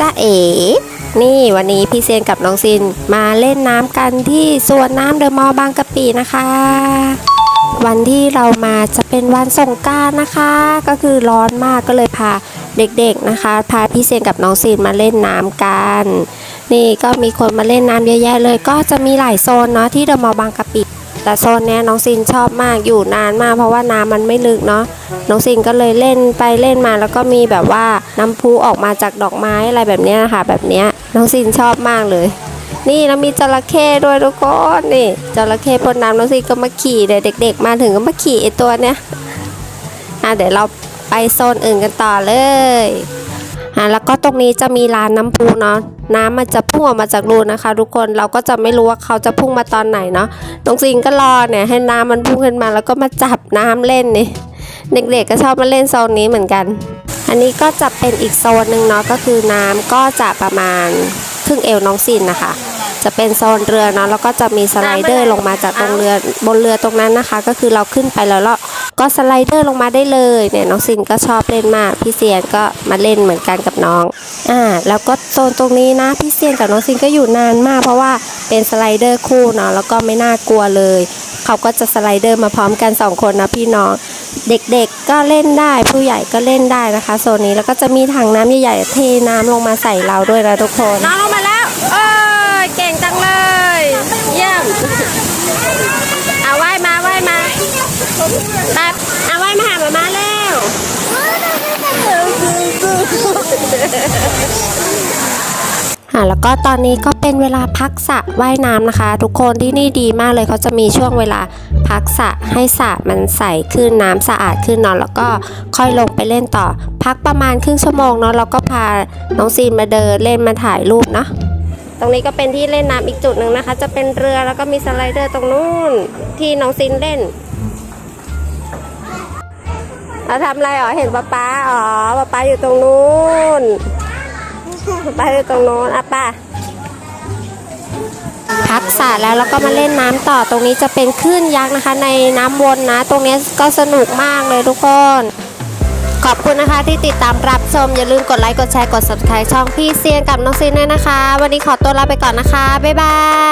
จ้าเอ๋นี่วันนี้พี่เซียนกับน้องซินมาเล่นน้ำกันที่สวนน้ำเดอะมอลล์บางกะปินะคะ วันที่เรามาจะเป็นวันสงการนะคะ ก็คือร้อนมากก็เลยพาเด็กๆนะคะ พาพี่เซียนกับน้องซินมาเล่นน้ำกัน นี่ก็มีคนมาเล่นน้ำเยอะแยะเลย ก็จะมีหลายโซนเนาะที่เดอะมอลล์บางกะปิ แต่โซนเนี้ยน้องซินชอบมากอยู่นานมากเพราะว่าน้ำมันไม่ลึกเนาะน้องซินก็เลยเล่นไปเล่นมาแล้วก็มีแบบว่าน้ำพุออกมาจากดอกไม้อะไรแบบเนี้ยนะคะแบบเนี้ยน้องซินชอบมากเลย นี่แล้วมีจระเข้ด้วยทุกคนนี่จระเข้พ่นน้ำน้องซินก็มาขี่เด็กเด็กๆมาถึงก็มาขี่ไอตัวเนี้ยอะเดี๋ยวเราไปโซนอื่นกันต่อเลย อะแล้วก็ตรงนี้จะมีร้านน้ำพุเนาะน้ำมันจะพุ่งออกมาจากรูนะคะ ทุกคนเราก็จะไม่รู้ว่าเขาจะพุ่งมาตอนไหนเนาะน้องซินก็รอเนี่ยให้น้ำมันพุ่งขึ้นมาแล้วก็มาจับน้ำเล่นนี่เด็กๆก็ชอบมาเล่นโซนนี้เหมือนกัน อันนี้ก็จะเป็นอีกโซนหนึ่งเนาะก็คือน้ำก็จะประมาณครึ่งเอวน้องซินนะคะ จะเป็นโซนเรือเนาะแล้วก็จะมีสไลเดอร์ลงมาจากตรงเรือบนเรือตรงนั้นนะคะ ก็คือเราขึ้นไปแล้วเรา ก็สไลเดอร์ลงมาได้เลยเนี่ยน้องซินก็ชอบเล่นมากพี่เซียนก็มาเล่นเหมือนกันกับน้องอ่าแล้วก็โซนตรงนี้นะพี่เซียนกับน้องซินก็อยู่นานมากเพราะว่าเป็นสไลเดอร์คู่เนาะแล้วก็ไม่น่ากลัวเลยเขาก็จะสไลเดอร์มาพร้อมกันสองคนนะพี่น้องเด็กๆก็เล่นได้ผู้ใหญ่ก็เล่นได้นะคะโซนนี้แล้วก็จะมีถังน้ำใหญ่ๆเทน้ำลงมาใส่เราด้วยนะทุกคนน้องลงมาแล้วเออเก่งจังเลย เยี่ยมเอาว่ายมาว่ายมาแบบเอาว่ายมาหามามาแล้วอ่ะแล้วก็ตอนนี้ก็เป็นเวลาพักสระว่ายน้ำนะคะ ทุกคนที่นี่ดีมากเลยเขาจะมีช่วงเวลาพักสระให้สระมันใสขึ้นน้ำสะอาดขึ้นเนาะแล้วก็ค่อยลงไปเล่นต่อ พักประมาณครึ่งชั่วโมงเนาะแล้วก็พาน้องซีนมาเดินเล่นมาถ่ายรูปเนาะตรงนี้ก็เป็นที่เล่นน้ำอีกจุดหนึ่งนะคะ จะเป็นเรือแล้วก็มีสไลเดอร์ตรงนู้นที่น้องซีนเล่นเราทำอะไรอ๋อเห็นป๊าป๊าอ๋อป๊าป๊าอยู่ตรงนู้น ไปตรงโน้นอะป่ะพักสระแล้วแล้วก็มาเล่นน้ำต่อตรงนี้จะเป็นคลื่นยักษ์นะคะ ในน้ำวนนะ ตรงนี้ก็สนุกมากเลยทุกคน ขอบคุณนะคะที่ติดตามรับชม อย่าลืมกดไลค์กดแชร์กด subscribe ช่องพี่เซียนกับน้องซีนด้วยนะคะ วันนี้ขอตัวลาไปก่อนนะคะ บ๊ายบาย